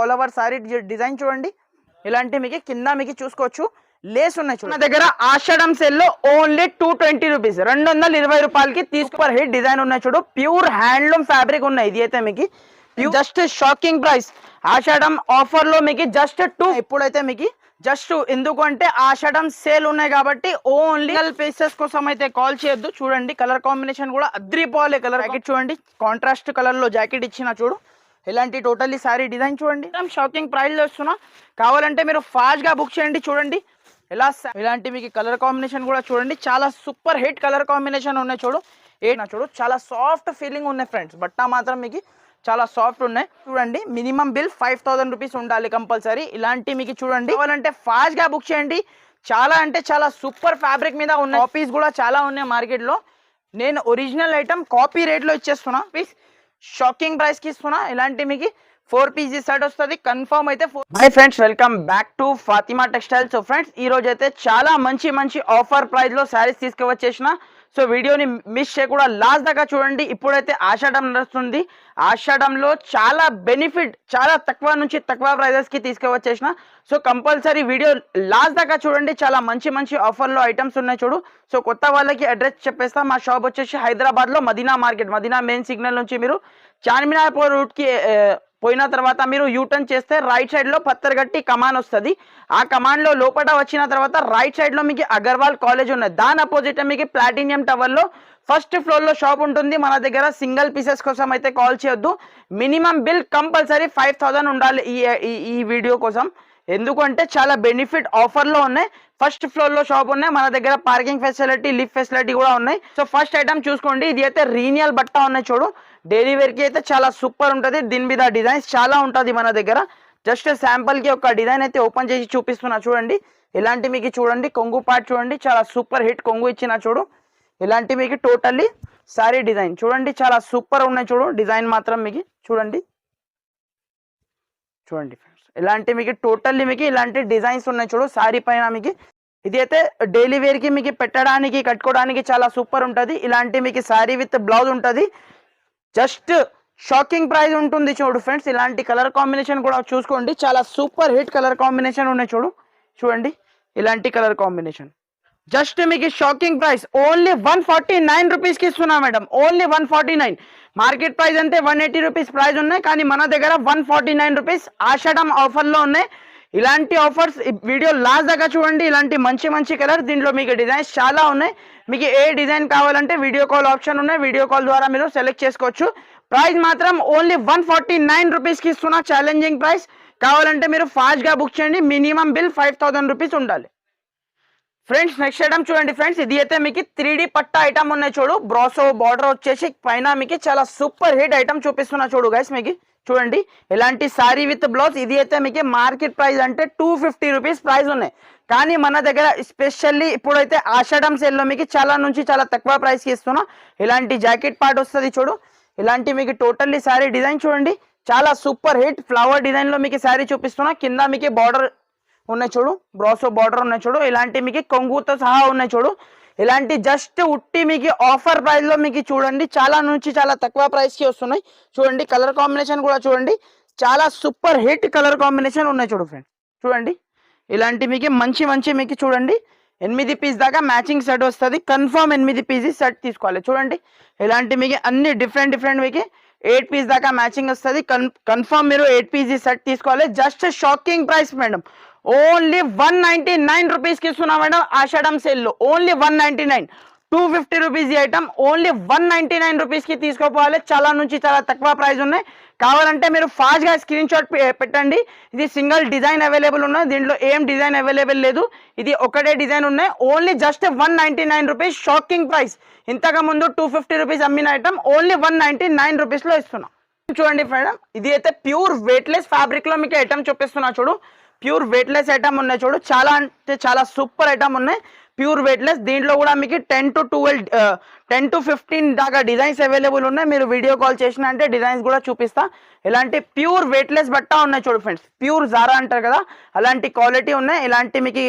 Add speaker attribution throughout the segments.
Speaker 1: All over sari design చూడండి. ఇలాంటి మీకు కింద మీకు చూసుకోవచ్చు. లేస్ ఉన్నాయి చూడండి. దగ్గర ఆషాఢం సెల్లో ఓన్లీ టూ ట్వంటీ రూపీస్ రెండు వందల ఇరవై రూపాయలకి తీసుకుని హిట్ డిజైన్ ఉన్నాయి చూడు. ప్యూర్ హ్యాండ్లూమ్ ఫ్యాబ్రిక్ ఉన్నాయి ఇది అయితే మీకు. Just shocking price. ఆషాఢం ఆఫర్లో మీకు జస్ట్ టూ ఇప్పుడైతే మీకు జస్ట్ ఎందుకంటే ఆషాఢం సేల్ ఉన్నాయి కాబట్టి ఓన్లీ పీసెస్ కోసం అయితే కాల్ చేయొద్దు. చూడండి కలర్ కాంబినేషన్ కూడా అద్రిపోవాలి కలర్ జాకెట్ చూడండి. కాంట్రాస్ట్ కలర్లో జాకెట్ ఇచ్చిన చూడు. ఇలాంటి టోటల్లీ సారీ డిజైన్ చూడండి. షాకింగ్ ప్రైస్ వస్తున్నా. కావాలంటే మీరు ఫాస్ట్గా బుక్ చేయండి చూడండి. ఇలా ఇలాంటి మీకు కలర్ కాంబినేషన్ కూడా చూడండి. చాలా సూపర్ హిట్ కలర్ కాంబినేషన్ ఉన్నాయి చూడు. ఏ నా చూడు చాలా సాఫ్ట్ ఫీలింగ్ ఉన్నాయి ఫ్రెండ్స్ బట్ట మాత్రం మీకు చాలా సాఫ్ట్ ఉన్నాయి. చూడండి minimum bill five thousand rupees ఉండాలి కంపల్సరీ ఇలాంటి మీకు చూడండి. కావాలంటే ఫాస్ట్గా బుక్ చేయండి. చాలా అంటే చాలా సూపర్ ఫ్యాబ్రిక్ మీద ఉన్నాయి. కాపీస్ కూడా చాలా ఉన్నాయి మార్కెట్లో. నేను ఒరిజినల్ ఐటమ్ కాపీ రేట్లో ఇచ్చేస్తున్నా. ప్లీజ్ షాకింగ్ ప్రైస్కి ఇస్తున్నా. ఇలాంటి మీకు ఫోర్ పీజీ సెట్ వస్తుంది. కన్ఫర్మ్ అయితే hi friends welcome back to Fatima textile so friends ఈ రోజు అయితే చాలా మంచి మంచి ఆఫర్ ప్రైస్లో శారీస్ తీసుకువచ్చేసిన సో వీడియోని మిస్ చేయకుండా లాస్ట్ దాకా చూడండి. ఇప్పుడైతే ఆషాఢం నడుస్తుంది. ఆషాఢంలో చాలా బెనిఫిట్ చాలా తక్కువ నుంచి తక్కువ ప్రైజెస్కి తీసుకువచ్చేసిన. సో కంపల్సరీ వీడియో లాస్ట్ దాకా చూడండి. చాలా మంచి మంచి ఆఫర్లో ఐటమ్స్ ఉన్నాయి చూడు. సో కొత్త వాళ్ళకి అడ్రస్ చెప్పేస్తా. మా షాప్ వచ్చేసి హైదరాబాద్లో Madina market Madina main signal నుంచి మీరు చార్మినార్ రూట్కి పోయిన తర్వాత మీరు యూటర్న్ చేస్తే రైట్ సైడ్లో పత్తరగట్టి పత్తర్గట్టి కమాన్ వస్తుంది. ఆ కమాన్లో లోపల వచ్చిన తర్వాత రైట్ సైడ్లో మీకు అగర్వాల్ కాలేజ్ ఉన్నది. దాని అపోజిట్ మీకు ప్లాటినియం టవర్లో ఫస్ట్ ఫ్లోర్లో షాప్ ఉంటుంది. మన దగ్గర సింగిల్ పీసెస్ కోసం అయితే కాల్ చేయొద్దు. Minimum bill compulsory five thousand ఉండాలి ఈ ఈ- వీడియో కోసం. ఎందుకంటే చాలా బెనిఫిట్ ఆఫర్లో ఉన్నాయి. ఫస్ట్ ఫ్లోర్లో షాప్ ఉన్నాయి. మన దగ్గర పార్కింగ్ ఫెసిలిటీ లిఫ్ట్ ఫెసిలిటీ కూడా ఉన్నాయి. సో ఫస్ట్ ఐటమ్ చూసుకోండి. ఇది అయితే రీనియల్ బట్ట ఉన్నాయి చూడు. డైలీ వేర్కి అయితే చాలా సూపర్ ఉంటుంది. దీని మీద డిజైన్స్ చాలా ఉంటుంది మన దగ్గర. జస్ట్ శాంపుల్కి ఒక డిజైన్ అయితే ఓపెన్ చేసి చూపిస్తున్నా చూడండి. ఇలాంటి మీకు చూడండి. కొంగు పార్ట్ చూడండి. చాలా సూపర్ హిట్ కొంగు ఇచ్చిన చూడు. ఇలాంటి మీకు టోటల్లీ సారీ డిజైన్ చూడండి. చాలా సూపర్ ఉన్నాయి చూడు. డిజైన్ మాత్రం మీకు చూడండి. చూడండి ఫ్రెండ్స్ ఇలాంటి మీకు టోటల్లీ మీకు ఇలాంటి డిజైన్స్ ఉన్నాయి చూడు. సారీ పైన మీకు. ఇది అయితే డైలీ వేర్కి మీకు పెట్టడానికి కట్టుకోవడానికి చాలా సూపర్ ఉంటుంది. ఇలాంటి మీకు సారీ విత్ బ్లౌజ్ ఉంటుంది. జస్ట్ షాకింగ్ ప్రైస్ ఉంటుంది చూడు ఫ్రెండ్స్. ఇలాంటి కలర్ కాంబినేషన్ కూడా చూసుకోండి. చాలా సూపర్ హిట్ కలర్ కాంబినేషన్ ఉన్నాయి చూడు. చూడండి ఇలాంటి కలర్ కాంబినేషన్. జస్ట్ మీకు shocking price. Only one forty nine రూపీస్కి ఇస్తున్నా madam. Only one forty nine. Market price అంటే వన్ ఎయిటీ రూపీస్ ప్రైస్ ఉన్నాయి. కానీ మన దగ్గర one forty nine rupees Ashadam ఆఫర్లో ఉన్నాయి. ఇలాంటి ఆఫర్స్ వీడియో లాస్ట్ దాకా చూడండి. ఇలాంటి మంచి మంచి కలర్ దీంట్లో మీకు డిజైన్స్ చాలా ఉన్నాయి. మీకు ఏ డిజైన్ కావాలంటే వీడియో కాల్ ఆప్షన్ ఉన్నాయి. వీడియో కాల్ ద్వారా మీరు సెలెక్ట్ చేసుకోవచ్చు. ప్రైస్ మాత్రం ఓన్లీ వన్ ఫార్టీ నైన్ రూపీస్కి ఇస్తున్నా. ఛాలెంజింగ్ ప్రైస్ కావాలంటే మీరు ఫాస్ట్గా బుక్ చేయండి. Minimum bill five thousand rupees ఉండాలి. ఫ్రెండ్స్ నెక్స్ట్ ఐటమ్ చూడండి ఫ్రెండ్స్ ఇది అయితే మీకు త్రీ డి పట్టా ఐటమ్ ఉన్నాయి చూడు. బ్రాసో బార్డర్ వచ్చేసి పైన మీకు చాలా సూపర్ హిట్ ఐటమ్ చూపిస్తున్నా చూడు గైస్ మీకు. చూడండి ఎలాంటి సారీ విత్ బ్లౌజ్ ఇది అయితే మీకు మార్కెట్ ప్రైస్ అంటే టూ ఫిఫ్టీ రూపీస్ ప్రైస్ ఉన్నాయి. కానీ మన దగ్గర స్పెషల్లీ ఇప్పుడైతే ఆషాఢం సేల్లో మీకు చాలా నుంచి చాలా తక్కువ ప్రైస్కి ఇస్తున్నాం. ఇలాంటి జాకెట్ పార్ట్ వస్తుంది చూడు. ఇలాంటి మీకు టోటల్లీ సారీ డిజైన్ చూడండి. చాలా సూపర్ హిట్ ఫ్లవర్ డిజైన్లో మీకు సారీ చూపిస్తున్నా. కింద మీకు బార్డర్ ఉన్నాయి చూడు. బ్రాసో బార్డర్ ఉన్నాయి చూడు. ఇలాంటి మీకు కొంగుతో సహా ఉన్నాయి చూడు. ఇలాంటి జస్ట్ ఉట్టి మీకు ఆఫర్ ప్రైస్లో మీకు చూడండి. చాలా నుంచి చాలా తక్కువ ప్రైస్కి వస్తున్నాయి. చూడండి కలర్ కాంబినేషన్ కూడా చూడండి. చాలా సూపర్ హిట్ కలర్ కాంబినేషన్ ఉన్నాయి చూడు ఫ్రెండ్ చూడండి. ఇలాంటి మీకు మంచి మంచి మీకు చూడండి. ఎనిమిది పీస్ దాకా మ్యాచింగ్ సెట్ వస్తుంది. కన్ఫర్మ్ ఎనిమిది పీస్ సెట్ తీసుకోవాలి. చూడండి. ఇలాంటి మీకు అన్ని డిఫరెంట్ డిఫరెంట్ మీకు ఎయిట్ పీస్ దాకా మ్యాచింగ్ వస్తుంది. కన్ కన్ఫర్మ్ మీరు ఎయిట్ పీస్ సెట్ తీసుకోవాలి. Just shocking price madam only one ninety nine రూపీస్కి ఇస్తున్నా మేడం ఆషాఢం సెల్లో only one ninety nine. Two fifty rupees ఈ item. Only one ninety nine రూపీస్కి తీసుకోపోవాలి చాలా నుంచి చాలా తక్కువ ప్రైస్ ఉన్నాయి. కావాలంటే మీరు ఫాస్ట్గా స్క్రీన్ షాట్ పెట్టండి. ఇది సింగిల్ డిజైన్ అవైలబుల్ ఉన్నాయి. దీంట్లో ఏం డిజైన్ అవైలబుల్ లేదు. ఇది ఒకటే డిజైన్ ఉన్నాయి. Only just one ninety nine rupees shocking price. ఇంతకు ముందు టూ ఫిఫ్టీ రూపీస్ అమ్మిన item only one ninety nine రూపీస్లో ఇస్తున్నా. చూడండి మేడం. ఇది అయితే ప్యూర్ వెయిట్లెస్ ఫ్యాబ్రిక్లో మీకు ఐటమ్ చూపిస్తున్నా చూడు. ప్యూర్ వెయిట్లెస్ ఐటమ్ ఉన్నాయి చూడు. చాలా అంటే చాలా సూపర్ ఐటమ్ ఉన్నాయి. Pure weightless. దీంట్లో కూడా మీకు ten to twelve ten to fifteen దాకా డిజైన్స్ అవైలబుల్ ఉన్నాయి. మీరు వీడియో కాల్ చేసిన అంటే డిజైన్స్ కూడా చూపిస్తా. ఇలాంటి ప్యూర్ వెయిట్లెస్ బట్ట ఉన్నాయి చూడు ఫ్రెండ్స్. ప్యూర్ జారా అంటారు కదా అలాంటి క్వాలిటీ ఉన్నాయి. ఇలాంటి మీకు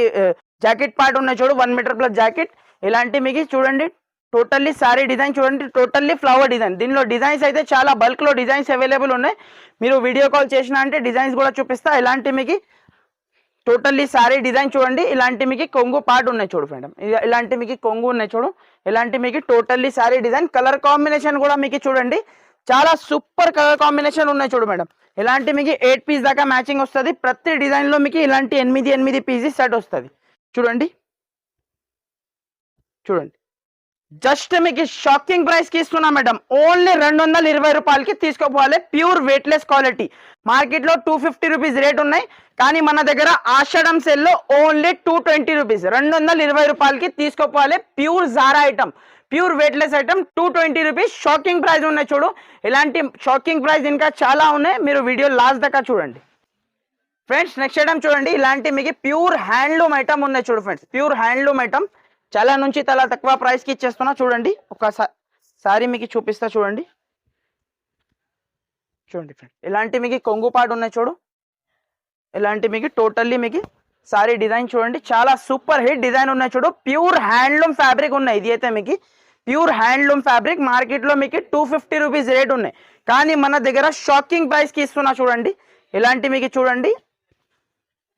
Speaker 1: జాకెట్ పార్ట్ ఉన్నాయి చూడు. One metre plus jacket. ఇలాంటి మీకు చూడండి టోటల్లీ సారీ డిజైన్ చూడండి. Totally flower design. దీనిలో డిజైన్స్ అయితే చాలా బల్క్లో డిజైన్స్ అవైలబుల్ ఉన్నాయి. మీరు వీడియో కాల్ చేసిన అంటే డిజైన్స్ కూడా చూపిస్తా. ఇలాంటి మీకు టోటల్లీ సారీ డిజైన్ చూడండి. ఇలాంటి మీకు కొంగు పార్ట్ ఉన్నాయి చూడు మేడం ఇలాంటి మీకు కొంగు ఉన్నాయి చూడు. ఇలాంటి మీకు totally sari design colour combination కూడా మీకు చూడండి. చాలా సూపర్ కలర్ కాంబినేషన్ ఉన్నాయి చూడు మేడం. ఇలాంటి మీకు ఎయిట్ పీస్ దాకా మ్యాచింగ్ వస్తుంది. ప్రతి డిజైన్లో మీకు ఇలాంటి ఎనిమిది ఎనిమిది పీసెస్ సెట్ వస్తుంది. చూడండి. చూడండి. జస్ట్ మీకు షాకింగ్ ప్రైస్కి ఇస్తున్నా మేడం. ఓన్లీ రెండు వందల ఇరవై రూపాయలకి తీసుకోపోవాలి. ప్యూర్ వెయిట్లెస్ క్వాలిటీ మార్కెట్లో టూ ఫిఫ్టీ రూపీస్ రేట్ ఉన్నాయి. కానీ మన దగ్గర ఆషాఢం సెల్లో ఓన్లీ టూ ట్వంటీ రూపీస్ రెండు వందల ఇరవై రూపాయలకి తీసుకోపోవాలి. Pure Zara item pure weightless item two twenty rupees shocking price ఉన్నాయి చూడు. ఇలాంటి షాకింగ్ ప్రైస్ ఇంకా చాలా ఉన్నాయి. మీరు వీడియో లాస్ట్ దాకా చూడండి. ఫ్రెండ్స్ నెక్స్ట్ ఐటమ్ చూడండి. ఇలాంటి మీకు ప్యూర్ హ్యాండ్లూమ్ ఐటమ్ ఉన్నాయి చూడు ఫ్రెండ్స్ ప్యూర్ హ్యాండ్లూమ్ ఐటమ్ చాలా నుంచి చాలా తక్కువ ప్రైస్కి ఇచ్చేస్తున్నా. చూడండి. ఒక సారీ మీకు చూపిస్తా చూడండి. చూడండి ఫ్రెండ్ ఇలాంటి మీకు కొంగు పాటు ఉన్నాయి చూడు. ఇలాంటి మీకు టోటల్లీ మీకు సారీ డిజైన్ చూడండి. చాలా సూపర్ హిట్ డిజైన్ ఉన్నాయి చూడు. ప్యూర్ హ్యాండ్లూమ్ ఫ్యాబ్రిక్ ఉన్నాయి. ఇది అయితే మీకు ప్యూర్ హ్యాండ్లూమ్ ఫ్యాబ్రిక్ మార్కెట్లో మీకు టూ ఫిఫ్టీ రూపీస్ రేట్ ఉన్నాయి. కానీ మన దగ్గర షాకింగ్ ప్రైస్కి ఇస్తున్నా చూడండి. ఇలాంటి మీకు చూడండి.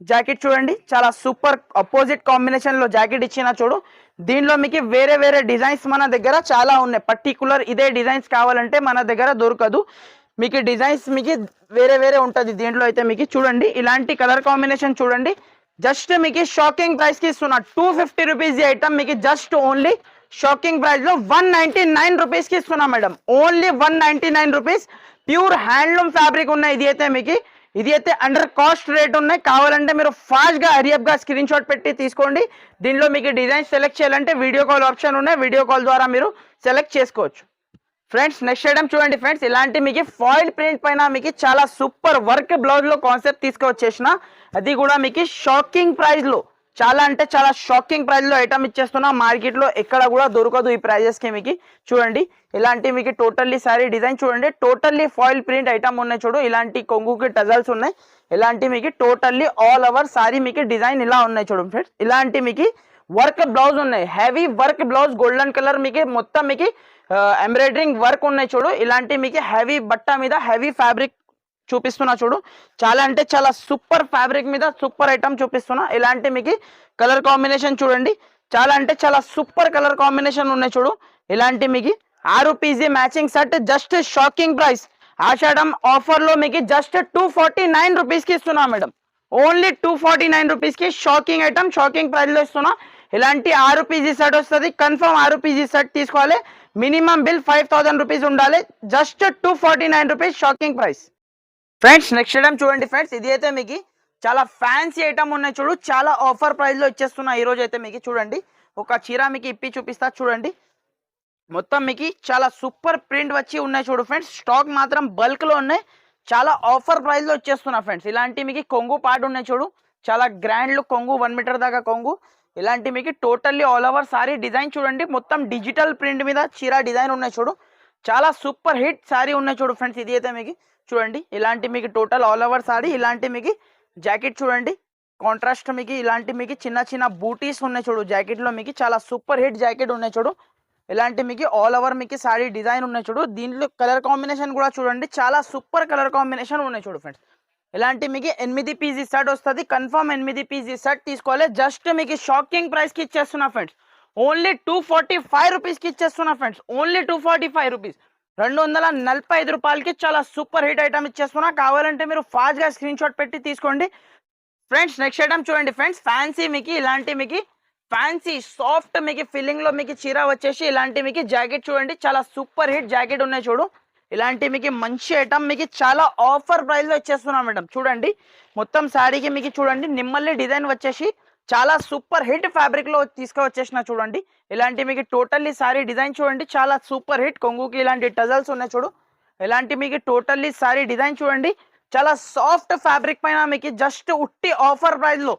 Speaker 1: జాకెట్ చూడండి. చాలా సూపర్ అపోజిట్ కాంబినేషన్లో జాకెట్ ఇచ్చిన చూడు. దీనిలో మీకు వేరే వేరే డిజైన్స్ మన దగ్గర చాలా ఉన్నాయి. పర్టికులర్ ఇదే డిజైన్స్ కావాలంటే మన దగ్గర దొరకదు. మీకు డిజైన్స్ మీకు వేరే వేరే ఉంటుంది. దీంట్లో అయితే మీకు చూడండి. ఇలాంటి కలర్ కాంబినేషన్ చూడండి. జస్ట్ మీకు షాకింగ్ ప్రైస్కి ఇస్తున్నా టూ ఫిఫ్టీ రూపీస్ ఐటమ్ మీకు జస్ట్ ఓన్లీ షాకింగ్ ప్రైస్లో వన్ నైన్టీ నైన్ రూపీస్కి ఇస్తున్నా madam. Only one ninety nine rupees. Pure handloom fabric ఉన్నాయి ఇది అయితే మీకు ఇది అయితే అండర్ కాస్ట్ రేట్ ఉన్నాయి. కావాలంటే మీరు ఫాస్ట్గా హరియప్గా స్క్రీన్ షాట్ పెట్టి తీసుకోండి. దీనిలో మీకు డిజైన్ సెలెక్ట్ చేయాలంటే వీడియో కాల్ ఆప్షన్ ఉన్నాయి. వీడియో కాల్ ద్వారా మీరు సెలెక్ట్ చేసుకోవచ్చు. ఫ్రెండ్స్ నెక్స్ట్ ఐటమ్ చూడండి ఫ్రెండ్స్ ఇలాంటి మీకు ఫాయిల్ ప్రింట్ పైన మీకు చాలా సూపర్ వర్క్ బ్లౌజ్లో కాన్సెప్ట్ తీసుకువచ్చేసిన అది కూడా మీకు షాకింగ్ ప్రైజ్లో చాలా అంటే చాలా షాకింగ్ ప్రైస్లో ఐటమ్ ఇచ్చేస్తున్నా. మార్కెట్లో ఎక్కడ కూడా దొరకదు ఈ ప్రైజెస్కి మీకు. చూడండి ఇలాంటి మీకు టోటల్లీ సారీ డిజైన్ చూడండి. టోటల్లీ ఫాయిల్ ప్రింట్ ఐటమ్ ఉన్నాయి చూడు. ఇలాంటి కొంగుకి టజల్స్ ఉన్నాయి. ఇలాంటి మీకు టోటల్లీ ఆల్ ఓవర్ సారీ మీకు డిజైన్ ఇలా ఉన్నాయి చూడు ఫ్రెండ్స్ ఇలాంటి మీకు వర్క్ బ్లౌజ్ ఉన్నాయి. Heavy work blouse golden colour మీకు మొత్తం మీకు ఎంబ్రాయిడరింగ్ వర్క్ ఉన్నాయి చూడు. ఇలాంటి మీకు హెవీ బట్ట మీద హెవీ ఫ్యాబ్రిక్ చూపిస్తున్నా చూడు. చాలా అంటే చాలా సూపర్ ఫ్యాబ్రిక్ మీద సూపర్ ఐటమ్ చూపిస్తున్నా. ఇలాంటి మీకు కలర్ కాంబినేషన్ చూడండి. చాలా అంటే చాలా సూపర్ కలర్ కాంబినేషన్ ఉన్నాయి చూడు. ఇలాంటి మీకు ఆరు PG matching set just shocking price. Ashadam ఆఫర్లో మీకు జస్ట్ టూ ఫార్టీ నైన్ రూపీస్కి ఇస్తున్నా madam. Only two forty nine రూపీస్కి షాకింగ్ ఐటమ్ షాకింగ్ ప్రైస్లో ఇస్తున్నా. ఇలాంటి ఆరు పీజీ సెట్ వస్తుంది. కన్ఫర్మ్ ఆరు పీజీ సెట్ తీసుకోవాలి. Minimum bill five thousand rupees ఉండాలి. Just two forty nine rupees shocking price. Friends next item చూడండి ఫ్రెండ్స్. ఇది అయితే మీకు చాలా ఫ్యాన్సీ ఐటమ్ ఉన్నాయి చూడు. చాలా ఆఫర్ ప్రైస్లో ఇచ్చేస్తున్నాయి ఈరోజు అయితే మీకు చూడండి. ఒక చీర మీకు ఇప్పి చూపిస్తా చూడండి. మొత్తం మీకు చాలా సూపర్ ప్రింట్ వచ్చి ఉన్నాయి చూడు ఫ్రెండ్స్. స్టాక్ మాత్రం బల్క్లో ఉన్నాయి. చాలా ఆఫర్ ప్రైస్లో వచ్చేస్తున్నా ఫ్రెండ్స్. ఇలాంటి మీకు కొంగు పార్ట్ ఉన్నాయి చూడు. చాలా గ్రాండ్ లుక్ కొంగు వన్ మీటర్ దాకా కొంగు. ఇలాంటి మీకు totally all over sari design చూడండి. మొత్తం డిజిటల్ ప్రింట్ మీద చీర డిజైన్ ఉన్నాయి చూడు. చాలా సూపర్ హిట్ సారీ ఉన్నాయి చూడు ఫ్రెండ్స్. ఇది అయితే మీకు చూడండి ఇలాంటి మీకు టోటల్ ఆల్ ఓవర్ సారీ ఇలాంటి మీకు జాకెట్ చూడండి. కాంట్రాస్ట్ మీకు ఇలాంటి మీకు చిన్న చిన్న బూటీస్ ఉన్నాయి చూడు. జాకెట్లో మీకు చాలా సూపర్ హిట్ జాకెట్ ఉన్నాయి చూడు. ఇలాంటి మీకు ఆల్ ఓవర్ మీకు సారీ డిజైన్ ఉన్నాయి చూడు. దీంట్లో కలర్ కాంబినేషన్ కూడా చూడండి. చాలా సూపర్ కలర్ కాంబినేషన్ ఉన్నాయి చూడు ఫ్రెండ్స్ ఇలాంటి మీకు ఎనిమిది పీజీ సెట్ వస్తుంది. కన్ఫర్మ్ ఎనిమిది పీజీ సెట్ తీసుకోవాలి. జస్ట్ మీకు షాకింగ్ ప్రైస్కి ఇచ్చేస్తున్నా friends only two forty five రూపీస్కి ఇచ్చేస్తున్నా friends only two forty five rupees రెండు వందల నలభై ఐదు రూపాయలకి చాలా సూపర్ హిట్ ఐటమ్ ఇచ్చేస్తున్నా. కావాలంటే మీరు ఫాస్ట్గా స్క్రీన్ షాట్ పెట్టి తీసుకోండి. ఫ్రెండ్స్ నెక్స్ట్ ఐటమ్ చూడండి ఫ్రెండ్స్. ఫ్యాన్సీ మీకు ఇలాంటి మీకు ఫ్యాన్సీ సాఫ్ట్ మీకు ఫీలింగ్లో మీకు చీర వచ్చేసి ఇలాంటి మీకు జాకెట్ చూడండి. చాలా సూపర్ హిట్ జాకెట్ ఉన్నాయి చూడు. ఇలాంటి మీకు మంచి ఐటమ్ మీకు చాలా ఆఫర్ ప్రైస్లో ఇచ్చేస్తున్నాం మేడం. చూడండి. మొత్తం శారీకి మీకు చూడండి. నిమ్మల్ని డిజైన్ వచ్చేసి చాలా సూపర్ హిట్ ఫ్యాబ్రిక్లో తీసుకువచ్చేసిన చూడండి ఇలాంటి మీకు టోటల్లీ సారీ డిజైన్ చూడండి చాలా సూపర్ హిట్ కొంగుకి ఇలాంటి టజల్స్ ఉన్నాయి చూడు ఇలాంటి మీకు టోటల్లీ సారీ డిజైన్ చూడండి చాలా సాఫ్ట్ ఫ్యాబ్రిక్ పైన మీకు జస్ట్ ఉట్టి ఆఫర్ ప్రైస్లో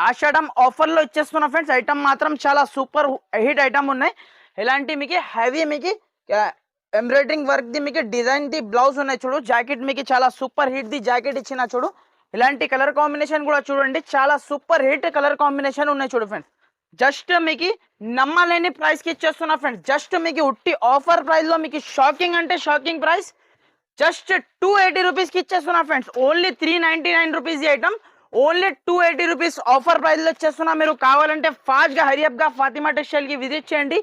Speaker 1: ఆషాఢం ఆఫర్లో ఇచ్చేస్తున్న ఫ్రెండ్స్ ఐటమ్ మాత్రం చాలా సూపర్ హిట్ ఐటమ్ ఉన్నాయి ఇలాంటి మీకు హెవీ మీకు ఎంబ్రాయిడరింగ్ వర్క్ ది మీకు డిజైన్ ది బ్లౌజ్ ఉన్నాయి చూడు జాకెట్ మీకు చాలా సూపర్ హిట్ ది జాకెట్ ఇచ్చిన చూడు ఇలాంటి కలర్ కాంబినేషన్ కూడా చూడండి. చాలా సూపర్ హిట్ కలర్ కాంబినేషన్ ఉన్నాయి చూడు ఫ్రెండ్స్. జస్ట్ మీకు నమ్మలేని ప్రైస్కి ఇచ్చేస్తున్నా ఫ్రెండ్స్. జస్ట్ మీకు ఉట్టి ఆఫర్ ప్రైస్లో మీకు షాకింగ్ అంటే shocking price just two eighty రూపీస్కి ఇచ్చేస్తున్నా friends. Only three ninety nine rupees item only two eighty rupees offer ప్రైస్లో ఇచ్చేస్తున్నా. మీరు కావాలంటే ఫాస్ట్గా హరియప్గా ఫాతిమా టెక్స్టైల్కి విజిట్ చేయండి.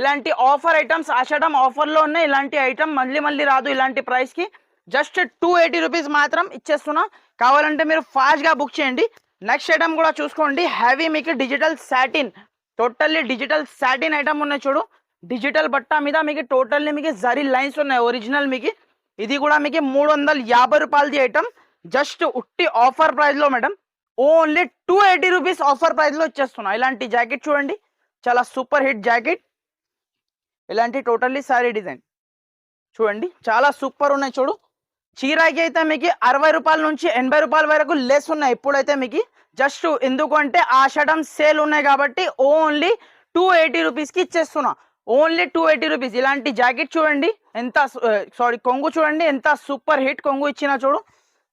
Speaker 1: ఇలాంటి ఆఫర్ ఐటమ్స్ ఆషాఢం ఆఫర్లో ఉన్నాయి. ఇలాంటి ఐటమ్ మళ్ళీ మళ్ళీ రాదు ఇలాంటి ప్రైస్కి జస్ట్ టూ ఎయిటీ రూపీస్ మాత్రం ఇచ్చేస్తున్నా. కావాలంటే మీరు ఫాస్ట్గా బుక్ చేయండి. నెక్స్ట్ ఐటమ్ కూడా చూసుకోండి. హ్యావీ మీకు digital satin totally digital satin item ఉన్నాయి చూడు. డిజిటల్ బట్టా మీద మీకు టోటల్లీ మీకు జరీ లైన్స్ ఉన్నాయి ఒరిజినల్ మీకు. ఇది కూడా మీకు మూడు వందల యాభై రూపాయలది ఐటమ్. జస్ట్ ఉట్టి ఆఫర్ ప్రైస్లో madam. Only two eighty rupees offer ప్రైస్లో లో ఇలాంటి జాకెట్ చూడండి. చాలా సూపర్ హిట్ జాకెట్. ఇలాంటి టోటల్లీ సారీ డిజైన్. చూడండి. చాలా సూపర్ ఉన్నాయి చూడు. చీరాకి అయితే మీకు అరవై రూపాయల నుంచి ఎనభై రూపాయల వరకు లెస్ ఉన్నాయి. ఇప్పుడైతే మీకు జస్ట్ ఎందుకంటే ఆషాఢం సేల్ ఉన్నాయి కాబట్టి ఓన్లీ టూ ఎయిటీ రూపీస్కి ఇచ్చేస్తున్నా. ఓన్లీ టూ ఎయిటీ రూపీస్ ఇలాంటి జాకెట్ చూడండి ఎంత సారీ eh, కొంగు చూడండి ఎంత సూపర్ హిట్ కొంగు ఇచ్చిన చూడు.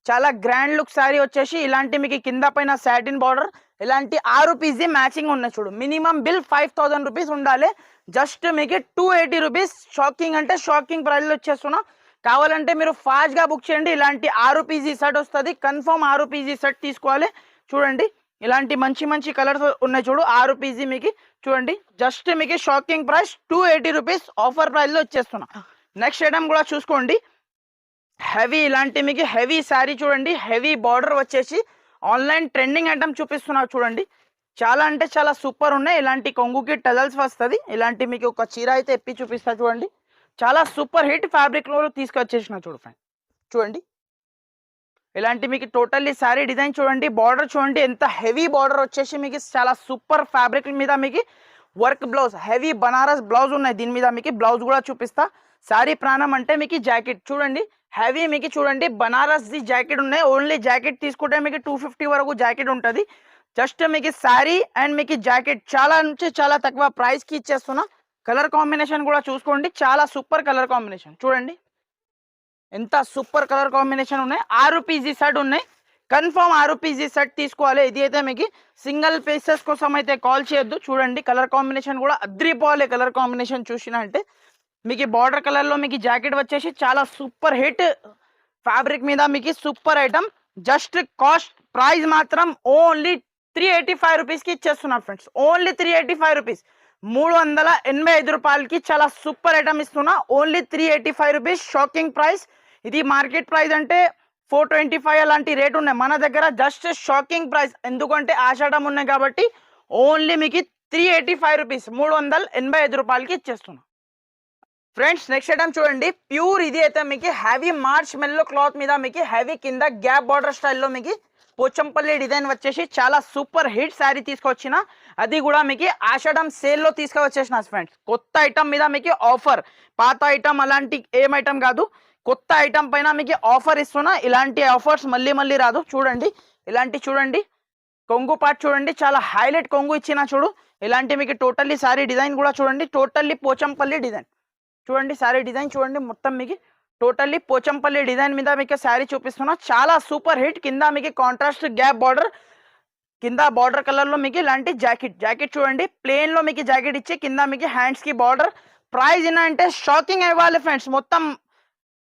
Speaker 1: చాలా గ్రాండ్ లుక్ శారీ వచ్చేసి ఇలాంటి మీకు కింద పైన సాటిన్ బార్డర్ ఇలాంటి ఆరు పీస్ మ్యాచింగ్ ఉన్నాయి చూడు. Minimum bill five thousand rupees ఉండాలి. జస్ట్ మీకు టూ ఎయిటీ రూపీస్ షాకింగ్ అంటే షాకింగ్ ప్రైస్లో వచ్చేస్తున్నా కావాలంటే మీరు ఫాస్ట్గా బుక్ చేయండి. ఇలాంటి ఆరు పీజీ సెట్ వస్తుంది. కన్ఫర్మ్ ఆరు పీజీ సెట్ తీసుకోవాలి. చూడండి. ఇలాంటి మంచి మంచి కలర్స్ ఉన్నాయి చూడు. ఆరు పీజీ మీకు చూడండి. జస్ట్ మీకు shocking price two eighty rupees offer ప్రైస్లో వచ్చేస్తున్నా. నెక్స్ట్ ఐటమ్ కూడా చూసుకోండి. హెవీ ఇలాంటి మీకు హెవీ శారీ చూడండి. హెవీ బార్డర్ వచ్చేసి ఆన్లైన్ ట్రెండింగ్ ఐటమ్ చూపిస్తున్నా చూడండి. చాలా అంటే చాలా సూపర్ ఉన్నాయి. ఇలాంటి కొంగుకి టజల్స్ వస్తుంది. ఇలాంటి మీకు ఒక చీర అయితే ఎప్పి చూపిస్తా చూడండి. చాలా సూపర్ హిట్ ఫ్యాబ్రిక్లో తీసుకొచ్చేసిన చూడు ఫ్రెండ్. చూడండి. ఇలాంటి మీకు టోటల్లీ శారీ డిజైన్ చూడండి బార్డర్ చూడండి ఎంత హెవీ బార్డర్ వచ్చేసి మీకు చాలా సూపర్ ఫ్యాబ్రిక్ మీద మీకు work blouse heavy Banaras blouse ఉన్నాయి. దీని మీద మీకు బ్లౌజ్ కూడా చూపిస్తా. శారీ ప్రాణం అంటే మీకు జాకెట్ చూడండి. హెవీ మీకు చూడండి బనారస్ ది జాకెట్ ఉన్నాయి. ఓన్లీ జాకెట్ తీసుకుంటే మీకు టూ ఫిఫ్టీ వరకు జాకెట్ ఉంటుంది. జస్ట్ మీకు శారీ అండ్ మీకు జాకెట్ చాలా నుంచి చాలా తక్కువ ప్రైస్కి ఇచ్చేస్తున్నా. కలర్ కాంబినేషన్ కూడా చూసుకోండి. చాలా సూపర్ కలర్ కాంబినేషన్. చూడండి. ఎంత సూపర్ కలర్ కాంబినేషన్ ఉన్నాయి. ఆరు పీజీ సెట్ ఉన్నాయి. కన్ఫర్మ్ ఆరు పీజీ సెట్ తీసుకోవాలి. ఇది అయితే మీకు సింగిల్ పీసెస్ కోసం అయితే కాల్ చేయొద్దు. చూడండి. కలర్ కాంబినేషన్ కూడా అద్రిపోవాలి కలర్ కాంబినేషన్ చూసిన అంటే. మీకు బార్డర్ కలర్లో మీకు జాకెట్ వచ్చేసి చాలా సూపర్ హిట్ ఫ్యాబ్రిక్ మీద మీకు super item just cost price మాత్రం ఓన్లీ త్రీ ఎయిటీ ఫైవ్ రూపీస్కి ఇచ్చేస్తున్నారు friends only three eighty five rupees మూడు వందల ఎనభై ఐదు రూపాయలకి చాలా సూపర్ ఐటమ్ ఇస్తున్నా. Only three eighty five rupees. Shocking price ఇది మార్కెట్ ప్రైస్ అంటే ఫోర్ ట్వంటీ ఫైవ్ అలాంటి రేట్ ఉన్నాయి. మన దగ్గర జస్ట్ షాకింగ్ ప్రైస్ ఎందుకంటే ఆషాఢం ఉన్నాయి కాబట్టి ఓన్లీ మీకు త్రీ ఎయిటీ ఫైవ్ రూపీస్. మూడు వందల ఎనభై ఐదు రూపాయలకి ఇచ్చేస్తున్నా. ఫ్రెండ్స్ నెక్స్ట్ ఐటమ్ చూడండి. ప్యూర్ ఇది అయితే మీకు హెవీ మార్చ్ మెల్లో క్లాత్ మీద మీకు హెవీ కింద గ్యాప్ బార్డర్ స్టైల్లో మీకు పోచంపల్లి డిజైన్ వచ్చేసి చాలా సూపర్ హిట్ శారీ తీసుకొచ్చిన. అది కూడా మీకు ఆషాఢం సేల్లో తీసుకువచ్చేసిన ఫ్రెండ్స్ కొత్త ఐటమ్ మీద మీకు ఆఫర్ పాత ఐటమ్ అలాంటి ఏం ఐటమ్ కాదు. కొత్త ఐటమ్ పైన మీకు ఆఫర్ ఇస్తున్నా. ఇలాంటి ఆఫర్స్ మళ్ళీ మళ్ళీ రాదు. చూడండి. ఇలాంటి చూడండి. కొంగు పార్ట్ చూడండి. చాలా హైలైట్ కొంగు ఇచ్చిన చూడు. ఇలాంటి మీకు టోటల్లీ సారీ డిజైన్ కూడా చూడండి. టోటల్లీ పోచంపల్లి డిజైన్ చూడండి. సారీ డిజైన్ చూడండి. మొత్తం మీకు టోటల్లీ పోచంపల్లి డిజైన్ మీద మీకు శారీ చూపిస్తున్నా. చాలా సూపర్ హిట్ కింద మీకు కాంట్రాస్ట్ గ్యాప్ బార్డర్ కింద బార్డర్ కలర్లో మీకు ఇలాంటి జాకెట్ జాకెట్ చూడండి ప్లేన్లో మీకు జాకెట్ ఇచ్చి కింద మీకు హ్యాండ్స్కి బార్డర్ ప్రైజ్ అయినా అంటే షాకింగ్ అవ్వాలి ఫ్రెండ్స్ మొత్తం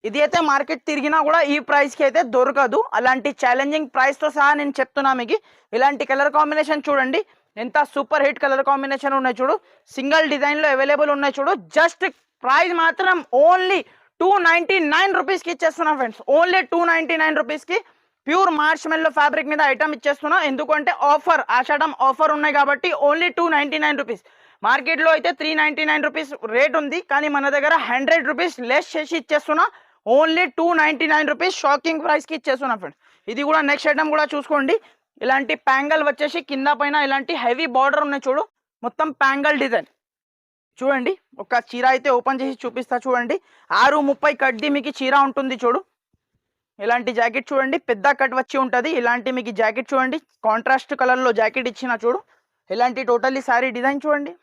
Speaker 1: ఇది అయితే మార్కెట్ తిరిగినా కూడా ఈ ప్రైస్కి అయితే దొరకదు. అలాంటి ఛాలెంజింగ్ ప్రైస్తో సహా నేను చెప్తున్నా మీకు. ఇలాంటి కలర్ కాంబినేషన్ చూడండి. ఎంత సూపర్ హిట్ కలర్ కాంబినేషన్ ఉన్నాయి చూడు. సింగిల్ డిజైన్లో అవైలబుల్ ఉన్నాయి చూడు. జస్ట్ ప్రైస్ మాత్రం ఓన్లీ టూ నైంటీ నైన్ రూపీస్కి ఇచ్చేస్తున్నా friends only two ninety nine రూపీస్కి ప్యూర్ మార్చ్ మెల్లో ఫ్యాబ్రిక్ మీద ఐటమ్ ఇచ్చేస్తున్నా. ఎందుకంటే ఆఫర్ ఆషాఢం ఆఫర్ ఉన్నాయి కాబట్టి only two ninety nine rupees మార్కెట్లో అయితే three ninety nine rupees rate ఉంది. కానీ మన దగ్గర హండ్రెడ్ రూపీస్ లెస్ చేసి ఇచ్చేస్తున్నా. Only two ninety nine rupees shocking ప్రైస్కి ఇచ్చేస్తున్నా ఫ్రెండ్స్ ఇది కూడా నెక్స్ట్ ఐటమ్ కూడా చూసుకోండి. ఇలాంటి ప్యాంగల్ వచ్చేసి కింద పైన ఇలాంటి హెవీ బార్డర్ ఉన్నాయి చూడు. మొత్తం ప్యాంగల్ డిజైన్. చూడండి ఒక చీర అయితే ఓపెన్ చేసి చూపిస్తా చూడండి. ఆరు ముప్పై కడ్డీ మీకు చీర ఉంటుంది చూడు. ఇలాంటి జాకెట్ చూడండి పెద్ద కట్ వచ్చి ఉంటుంది. ఇలాంటి మీకు జాకెట్ చూడండి కాంట్రాస్ట్ కలర్లో జాకెట్ ఇచ్చిన చూడు. ఇలాంటి టోటల్లీ సారీ డిజైన్ చూడండి.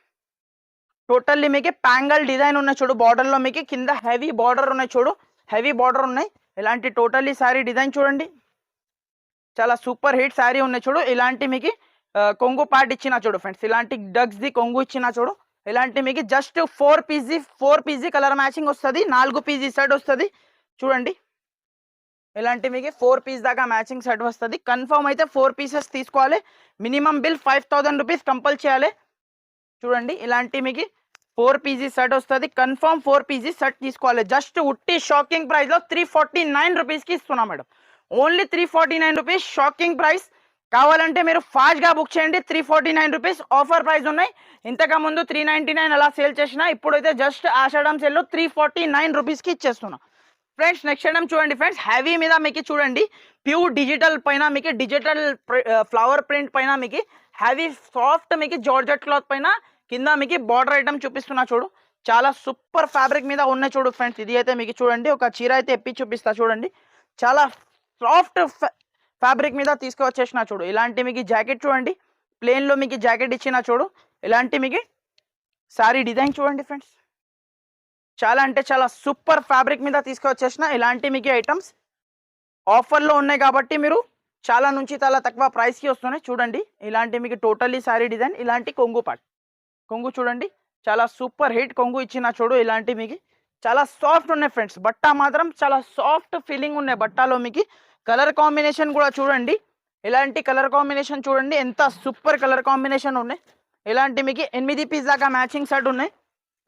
Speaker 1: టోటల్లీ మీకు ప్యాంగల్ డిజైన్ ఉన్నాయి చూడు. బార్డర్లో మీకు కింద హెవీ బార్డర్ ఉన్నాయి చూడు. హెవీ బార్డర్ ఉన్నాయి. ఇలాంటి టోటల్లీ సారీ డిజైన్ చూడండి. చాలా సూపర్ హిట్ శారీ ఉన్నాయి చూడు. ఇలాంటి మీకు కొంగు పార్ట్ ఇచ్చిన చూడు ఫ్రెండ్స్ ఇలాంటి డగ్స్ ది కొంగు ఇచ్చిన చూడు. ఇలాంటి మీకు just four piece four piece colour matching వస్తుంది. నాలుగు పీజీ సెట్ వస్తుంది. చూడండి. ఇలాంటి మీకు ఫోర్ పీస్ దాకా మ్యాచింగ్ సెట్ వస్తుంది. కన్ఫర్మ్ అయితే ఫోర్ పీసెస్ తీసుకోవాలి. Minimum bill five thousand rupees కంపల్ చేయాలి. చూడండి ఇలాంటి మీకు ఫోర్ పీజీ సెట్ వస్తుంది. కన్ఫర్మ్ ఫోర్ పీజీ సెట్ తీసుకోవాలి. జస్ట్ ఉట్టి షాకింగ్ ప్రైస్లో త్రీ ఫార్టీ నైన్ రూపీస్కి ఇస్తున్నా madam. Only three forty nine rupees shocking price కావాలంటే మీరు ఫాస్ట్గా బుక్ చేయండి. Three forty nine rupees offer price ఉన్నాయి. ఇంతకు ముందు త్రీ నైంటీ నైన్ అలా సేల్ చేసిన ఇప్పుడైతే జస్ట్ ఆషాఢం సేల్లో త్రీ ఫార్టీ నైన్ రూపీస్కి ఇచ్చేస్తున్నాం. ఫ్రెండ్స్ నెక్స్ట్ ఐటమ్ చూడండి ఫ్రెండ్స్ హెవీ మీద మీకు చూడండి. ప్యూర్ డిజిటల్ పైన మీకు డిజిటల్ ఫ్లవర్ ప్రింట్ పైన మీకు హెవీ సాఫ్ట్ మీకు జార్జెట్ క్లాత్ పైన కింద మీకు బార్డర్ ఐటమ్ చూపిస్తున్నా చూడు. చాలా సూపర్ ఫ్యాబ్రిక్ మీద ఉన్నాయి చూడు ఫ్రెండ్స్ ఇది అయితే మీకు చూడండి. ఒక చీర అయితే ఎప్పి చూపిస్తా చూడండి. చాలా సాఫ్ట్ ఫ్యాబ్రిక్ మీద తీసుకువచ్చేసిన చూడు. ఇలాంటి మీకు జాకెట్ చూడండి. ప్లేన్లో మీకు జాకెట్ ఇచ్చిన చూడు. ఇలాంటి మీకు సారీ డిజైన్ చూడండి ఫ్రెండ్స్ చాలా అంటే చాలా సూపర్ ఫ్యాబ్రిక్ మీద తీసుకొచ్చేసిన ఇలాంటి మీకు ఐటమ్స్ ఆఫర్లో ఉన్నాయి కాబట్టి మీరు చాలా నుంచి చాలా తక్కువ ప్రైస్కి వస్తున్నాయి. చూడండి ఇలాంటి మీకు టోటల్లీ సారీ డిజైన్ ఇలాంటి కొంగు పాట్ కొంగు చూడండి చాలా సూపర్ హిట్ కొంగు ఇచ్చిన చూడు ఇలాంటి మీకు చాలా సాఫ్ట్ ఉన్నాయి ఫ్రెండ్స్ బట్ట మాత్రం చాలా సాఫ్ట్ ఫీలింగ్ ఉన్నాయి బట్టలో మీకు కలర్ కాంబినేషన్ కూడా చూడండి ఇలాంటి కలర్ కాంబినేషన్ చూడండి ఎంత సూపర్ కలర్ కాంబినేషన్ ఉన్నాయి. ఇలాంటి మీకు ఎనిమిది పీస్ దాకా మ్యాచింగ్ షర్ట్ ఉన్నాయి.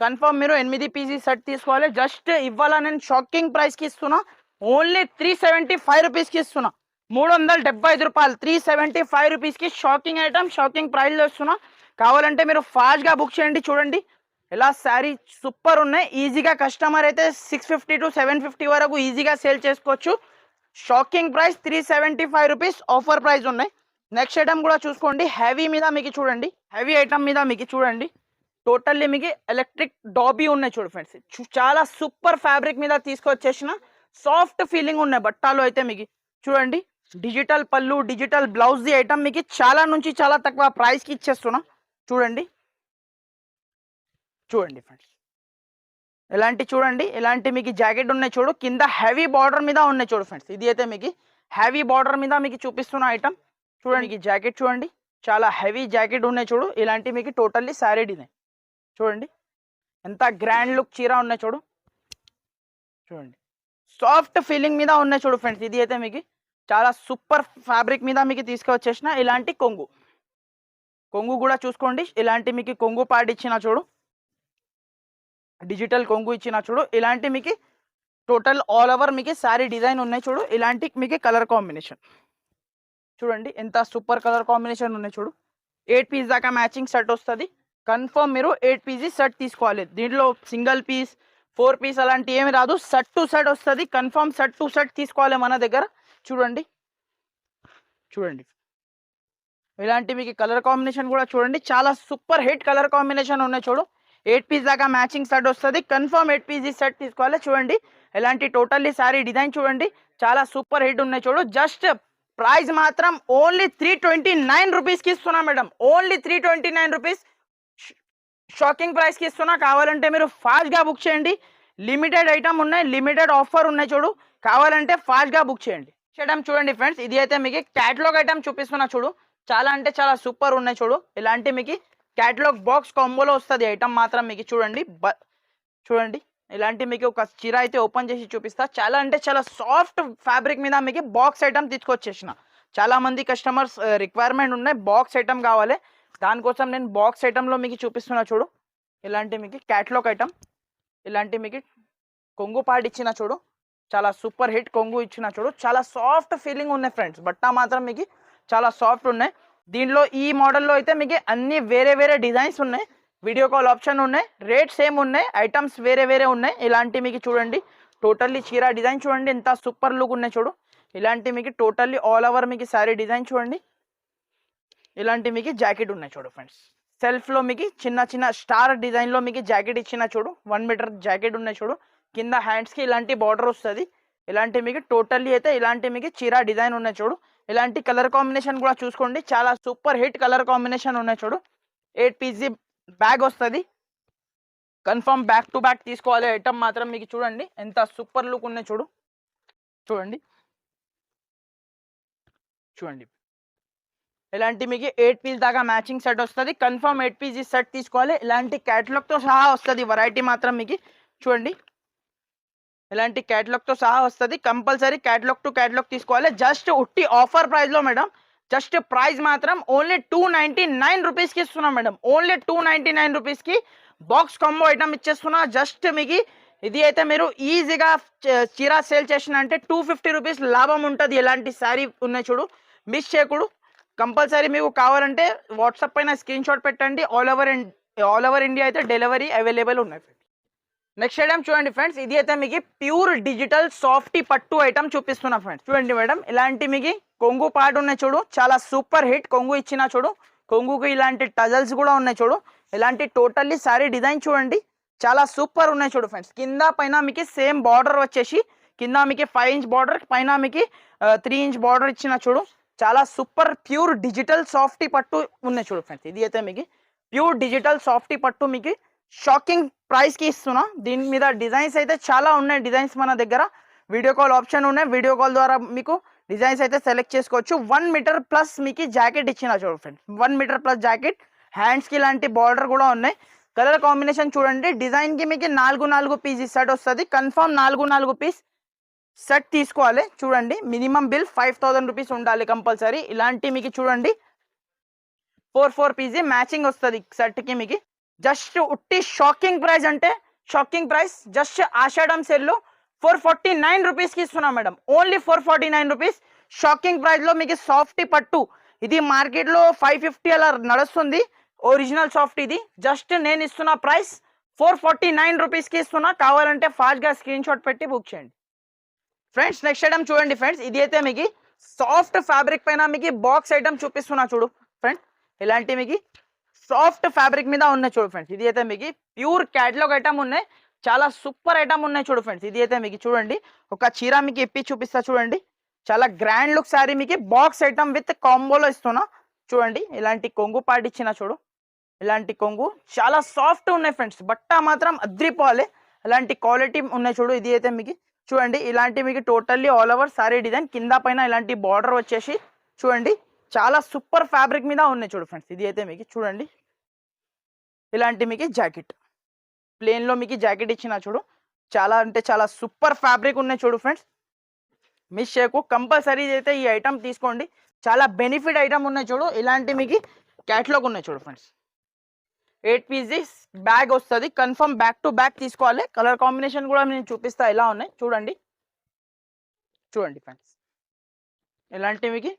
Speaker 1: కన్ఫర్మ్ మీరు ఎనిమిది పీసీ సెట్ తీసుకోవాలి. జస్ట్ ఇవ్వాలా నేను షాకింగ్ ప్రైస్కి ఇస్తున్నా. ఓన్లీ త్రీ సెవెంటీ ఫైవ్ రూపీస్కి ఇస్తున్నా. మూడు వందల డెబ్బై ఐదు రూపాయలు. త్రీ సెవెంటీ ఫైవ్ రూపీస్కి షాకింగ్ ఐటమ్ షాకింగ్ ప్రైస్లో ఇస్తున్నా. కావాలంటే మీరు ఫాస్ట్గా బుక్ చేయండి చూడండి. ఎలా శారీ సూపర్ ఉన్నాయి. ఈజీగా కస్టమర్ అయితే six fifty to seven fifty వరకు ఈజీగా సేల్ చేసుకోవచ్చు. Shocking price three seventy five rupees offer price ఉన్నాయి. నెక్స్ట్ ఐటమ్ కూడా చూసుకోండి. హెవీ మీద మీకు చూడండి. హెవీ ఐటమ్ మీద మీకు చూడండి. టోటల్లీ మీకు ఎలక్ట్రిక్ డాబీ ఉన్నాయి చూడు ఫ్రెండ్స్. చాలా సూపర్ ఫ్యాబ్రిక్ మీద తీసుకొచ్చేసిన సాఫ్ట్ ఫీలింగ్ ఉన్నాయి బట్టాలు అయితే మీకు. చూడండి డిజిటల్ పళ్ళు డిజిటల్ బ్లౌజ్ ది ఐటమ్ మీకు చాలా నుంచి చాలా తక్కువ ప్రైస్కి ఇచ్చేస్తున్నా. చూడండి. చూడండి ఫ్రెండ్స్. ఎలాంటి చూడండి ఇలాంటి మీకు జాకెట్ ఉన్నాయి చూడు. కింద హెవీ బార్డర్ మీద ఉన్నాయి చూడు ఫ్రెండ్స్. ఇది అయితే మీకు హెవీ బార్డర్ మీద మీకు చూపిస్తున్న ఐటమ్. చూడండి జాకెట్ చూడండి. చాలా హెవీ జాకెట్ ఉన్నాయి చూడు. ఇలాంటి మీకు టోటల్లీ శారీ డిజైన్. చూడండి. ఎంత గ్రాండ్ లుక్ చీర ఉన్నాయి చూడు. చూడండి. సాఫ్ట్ ఫీలింగ్ మీద ఉన్నాయి చూడు ఫ్రెండ్స్ ఇది అయితే మీకు చాలా సూపర్ ఫ్యాబ్రిక్ మీద మీకు తీసుకువచ్చేసిన ఇలాంటి కొంగు. కొంగు కూడా చూసుకోండి. ఇలాంటి మీకు కొంగు పార్ట్ ఇచ్చిన చూడు. డిజిటల్ కొంగు ఇచ్చిన చూడు. ఇలాంటి మీకు టోటల్ ఆల్ ఓవర్ మీకు శారీ డిజైన్ ఉన్నాయి చూడు. ఇలాంటి మీకు కలర్ కాంబినేషన్ చూడండి. ఎంత సూపర్ కలర్ కాంబినేషన్ ఉన్నాయి చూడు. ఎయిట్ పీస్ దాకా మ్యాచింగ్ సెట్ వస్తుంది. కన్ఫర్మ్ మీరు ఎయిట్ పీసీ సెట్ తీసుకోవాలి. దీంట్లో సింగిల్ పీస్ ఫోర్ పీస్ అలాంటి ఏమి రాదు. సెట్ టు సెట్ వస్తుంది. కన్ఫర్మ్ సెట్ టు సెట్ తీసుకోవాలి మన దగ్గర. చూడండి. చూడండి. ఇలాంటి మీకు కలర్ కాంబినేషన్ కూడా చూడండి. చాలా సూపర్ హిట్ కలర్ కాంబినేషన్ ఉన్నాయి చూడు. ఎయిట్ పీస్ దాకా మ్యాచింగ్ సెట్ వస్తుంది. కన్ఫర్మ్ ఎయిట్ పీస్ సెట్ తీసుకోవాలి. చూడండి. ఇలాంటి టోటల్లీ సారీ డిజైన్ చూడండి. చాలా సూపర్ హిట్ ఉన్నాయి చూడు. జస్ట్ ప్రైస్ మాత్రం ఓన్లీ త్రీ ట్వంటీ నైన్ రూపీస్కి ఇస్తున్నా madam. Only three twenty nine rupees. Shocking ప్రైస్కి ఇస్తున్నా. కావాలంటే మీరు ఫాస్ట్గా బుక్ చేయండి. లిమిటెడ్ ఐటమ్ ఉన్నాయి. లిమిటెడ్ ఆఫర్ ఉన్నాయి చూడు. కావాలంటే ఫాస్ట్గా బుక్ చేయండి. ఐటమ్ చూడండి ఫ్రెండ్స్. ఇది అయితే మీకు క్యాటలాగ్ ఐటమ్ చూపిస్తున్నా చూడు. చాలా అంటే చాలా సూపర్ ఉన్నాయి చూడు. ఇలాంటి మీకు క్యాటలాగ్ బాక్స్ కాంబోలో వస్తుంది. ఐటమ్ మాత్రం మీకు చూడండి. బ చూడండి. ఇలాంటి మీకు ఒక చీర అయితే ఓపెన్ చేసి చూపిస్తా. చాలా అంటే చాలా సాఫ్ట్ ఫ్యాబ్రిక్ మీద మీకు బాక్స్ ఐటమ్ తీసుకొచ్చేసిన. చాలా మంది కస్టమర్స్ రిక్వైర్మెంట్ ఉన్నాయి. బాక్స్ ఐటమ్ కావాలి. దానికోసం నేను బాక్స్ ఐటెంలో మీకు చూపిస్తున్నా చూడు. ఇలాంటి మీకు క్యాట్లాగ్ ఐటమ్ ఇలాంటి మీకు కొంగు పాడి ఇచ్చిన చూడు. చాలా సూపర్ హిట్ కొంగు ఇచ్చిన చూడు. చాలా సాఫ్ట్ ఫీలింగ్ ఉన్నాయి ఫ్రెండ్స్ బట్ట మాత్రం మీకు చాలా సాఫ్ట్ ఉన్నాయి. దీనిలో ఈ మోడల్లో అయితే మీకు అన్ని వేరే వేరే డిజైన్స్ ఉన్నాయి. వీడియో కాల్ ఆప్షన్ ఉన్నాయి. రేట్ సేమ్ ఉన్నాయి. ఐటమ్స్ వేరే వేరే ఉన్నాయి. ఇలాంటి మీకు చూడండి. టోటల్లీ చీర డిజైన్ చూడండి. ఎంత సూపర్ లుక్ ఉన్నాయి చూడు. ఇలాంటి మీకు టోటల్లీ ఆల్ ఓవర్ మీకు సారీ డిజైన్ చూడండి. ఇలాంటి మీకు జాకెట్ ఉన్నాయి చూడు ఫ్రెండ్స్. సెల్ఫ్లో మీకు చిన్న చిన్న స్టార్ డిజైన్లో మీకు జాకెట్ ఇచ్చిన చూడు వన్ మీటర్ జాకెట్ ఉన్నాయి చూడు. కింద హ్యాండ్స్కి ఇలాంటి బార్డర్ వస్తుంది. ఇలాంటి మీకు టోటల్లీ అయితే ఇలాంటి మీకు చీర డిజైన్ ఉన్నాయి చూడు. ఇలాంటి కలర్ కాంబినేషన్ కూడా చూసుకోండి. చాలా సూపర్ హిట్ కలర్ కాంబినేషన్ ఉన్నాయి చూడు. ఎయిట్ పీజీ బ్యాగ్ వస్తుంది. కన్ఫర్మ్ బ్యాక్ టు బ్యాక్ తీసుకోవాలి ఐటమ్ మాత్రం మీకు చూడండి. ఎంత సూపర్ లుక్ ఉన్నాయి చూడు. చూడండి. చూడండి. ఇలాంటి మీకు ఎయిట్ పీస్ దాకా మ్యాచింగ్ సెట్ వస్తుంది. కన్ఫర్మ్ ఎయిట్ పీస్ సెట్ తీసుకోవాలి. ఇలాంటి క్యాటలాగ్తో సహా వస్తుంది. వెరైటీ మాత్రం మీకు చూడండి. ఇలాంటి క్యాటలాగ్తో సహా వస్తుంది. కంపల్సరీ క్యాటలాగ్ టు క్యాటలాగ్ తీసుకోవాలి. జస్ట్ ఉట్టి ఆఫర్ ప్రైస్లో మేడం. జస్ట్ ప్రైస్ మాత్రం ఓన్లీ టూ నైంటీ నైన్ రూపీస్కి ఇస్తున్నాం madam. Only two ninety nine రూపీస్కి బాక్స్ కాంబో ఐటమ్ ఇచ్చేస్తున్నా. జస్ట్ మీకు ఇది అయితే మీరు ఈజీగా చీరా సేల్ చేసిన అంటే టూ ఫిఫ్టీ రూపీస్ లాభం ఉంటుంది. ఎలాంటి శారీ ఉన్నాయి చూడు. మిస్ చేయకూడదు. కంపల్సరీ మీకు కావాలంటే వాట్సాప్ పైన స్క్రీన్ షాట్ పెట్టండి. All over all over India అయితే డెలివరీ అవైలబుల్ ఉన్నాయి ఫ్రెండ్స్ నెక్స్ట్ ఐటమ్ చూడండి ఫ్రెండ్స్ ఇది అయితే మీకు ప్యూర్ డిజిటల్ సాఫ్టీ పట్టు ఐటమ్ చూపిస్తున్నా ఫ్రెండ్స్ చూడండి మేడం ఇలాంటి మీకు కొంగు పాటు ఉన్నాయి చూడు. చాలా సూపర్ హిట్ కొంగు ఇచ్చిన చూడు. కొంగుకు ఇలాంటి టజల్స్ కూడా ఉన్నాయి చూడు. ఇలాంటి టోటల్లీ సారీ డిజైన్ చూడండి. చాలా సూపర్ ఉన్నాయి చూడు ఫ్రెండ్స్ కింద పైన మీకు సేమ్ బార్డర్ వచ్చేసి కింద మీకు ఫైవ్ ఇంచ్ బార్డర్ పైన మీకు త్రీ ఇంచ్ బార్డర్ ఇచ్చిన చూడు. చాలా సూపర్ ప్యూర్ డిజిటల్ సాఫ్టీ పట్టు ఉన్నాయి చూడు ఫ్రెండ్స్ ఇది అయితే మీకు ప్యూర్ డిజిటల్ సాఫ్టీ పట్టు మీకు షాకింగ్ ప్రైస్కి ఇస్తున్నా దీని మీద డిజైన్స్ అయితే చాలా ఉన్నాయి డిజైన్స్ మన దగ్గర వీడియో కాల్ ఆప్షన్ ఉన్నాయి వీడియో కాల్ ద్వారా మీకు డిజైన్స్ అయితే సెలెక్ట్ చేసుకోవచ్చు వన్ మీటర్ ప్లస్ మీకు జాకెట్ ఇచ్చిన చూడు friends one metre plus jacket హ్యాండ్స్కి ఇలాంటి బార్డర్ కూడా ఉన్నాయి కలర్ కాంబినేషన్ చూడండి డిజైన్కి మీకు నాలుగు నాలుగు పీస్ సెట్ వస్తుంది కన్ఫర్మ్ నాలుగు నాలుగు పీస్ సెట్ తీసుకోవాలి. చూడండి minimum bill five thousand rupees ఉండాలి కంపల్సరీ. ఇలాంటి మీకు చూడండి ఫోర్ ఫోర్ పీజీ మ్యాచింగ్ వస్తుంది సెట్కి మీకు. జస్ట్ ఉట్టి షాకింగ్ ప్రైస్ అంటే shocking price just Aashadam sale four forty nine రూపీస్కి ఇస్తున్నాం madam. Only four forty nine rupees. Shocking ప్రైస్లో మీకు సాఫ్టీ పట్టు. ఇది మార్కెట్లో ఫైవ్ ఫిఫ్టీ అలా నడుస్తుంది. ఒరిజినల్ సాఫ్ట్ ఇది. జస్ట్ నేను ఇస్తున్న ప్రైస్ ఫోర్ ఫార్టీ నైన్ రూపీస్కి ఇస్తున్నా. కావాలంటే ఫాస్ట్గా స్క్రీన్ షాట్ పెట్టి బుక్ చేయండి. ఫ్రెండ్స్ నెక్స్ట్ ఐటమ్ చూడండి ఫ్రెండ్స్. ఇది అయితే మీకు సాఫ్ట్ ఫ్యాబ్రిక్ పైన మీకు బాక్స్ ఐటమ్ చూపిస్తున్నా చూడు. ఫ్రెండ్ ఇలాంటి మీకు సాఫ్ట్ ఫ్యాబ్రిక్ మీద ఉన్నాయి చూడు ఫ్రెండ్స్ ఇది అయితే మీకు ప్యూర్ క్యాటలాగ్ ఐటమ్ ఉన్నాయి. చాలా సూపర్ ఐటమ్ ఉన్నాయి చూడు ఫ్రెండ్స్ ఇది అయితే మీకు చూడండి. ఒక చీర మీకు ఇప్పి చూపిస్తా చూడండి. చాలా గ్రాండ్ లుక్ శారీ మీకు బాక్స్ ఐటమ్ విత్ కాంబోలో ఇస్తున్నా చూడండి. ఇలాంటి కొంగు పాటి ఇచ్చిన చూడు. ఇలాంటి కొంగు. చాలా సాఫ్ట్ ఉన్నాయి ఫ్రెండ్స్ బట్ట మాత్రం అద్రిపోవాలి. ఇలాంటి క్వాలిటీ ఉన్నాయి చూడు. ఇది అయితే మీకు చూడండి ఇలాంటి మీకు totally all over sari design కింద పైన ఇలాంటి బార్డర్ వచ్చేసి చూడండి చాలా సూపర్ ఫ్యాబ్రిక్ మీద ఉన్నాయి చూడు ఫ్రెండ్స్ ఇది అయితే మీకు చూడండి. ఇలాంటి మీకు జాకెట్ ప్లేన్లో మీకు జాకెట్ ఇచ్చిన చూడు చాలా అంటే చాలా సూపర్ ఫ్యాబ్రిక్ ఉన్నాయి చూడు ఫ్రెండ్స్ మిస్ చేయకు కంపల్సరీ అయితే ఈ ఐటమ్ తీసుకోండి. చాలా బెనిఫిట్ ఐటమ్ ఉన్నాయి చూడు ఇలాంటి మీకు క్యాట్లాగ్ ఉన్నాయి చూడు ఫ్రెండ్స్ ఎయిట్ పీసెస్ బ్యాగ్ వస్తుంది. కన్ఫర్మ్ బ్యాక్ టు బ్యాక్ తీసుకోవాలి. కలర్ కాంబినేషన్ కూడా నేను చూపిస్తా. ఎలా ఉన్నాయి? చూడండి. చూడండి ఫ్రెండ్స్. ఇలాంటి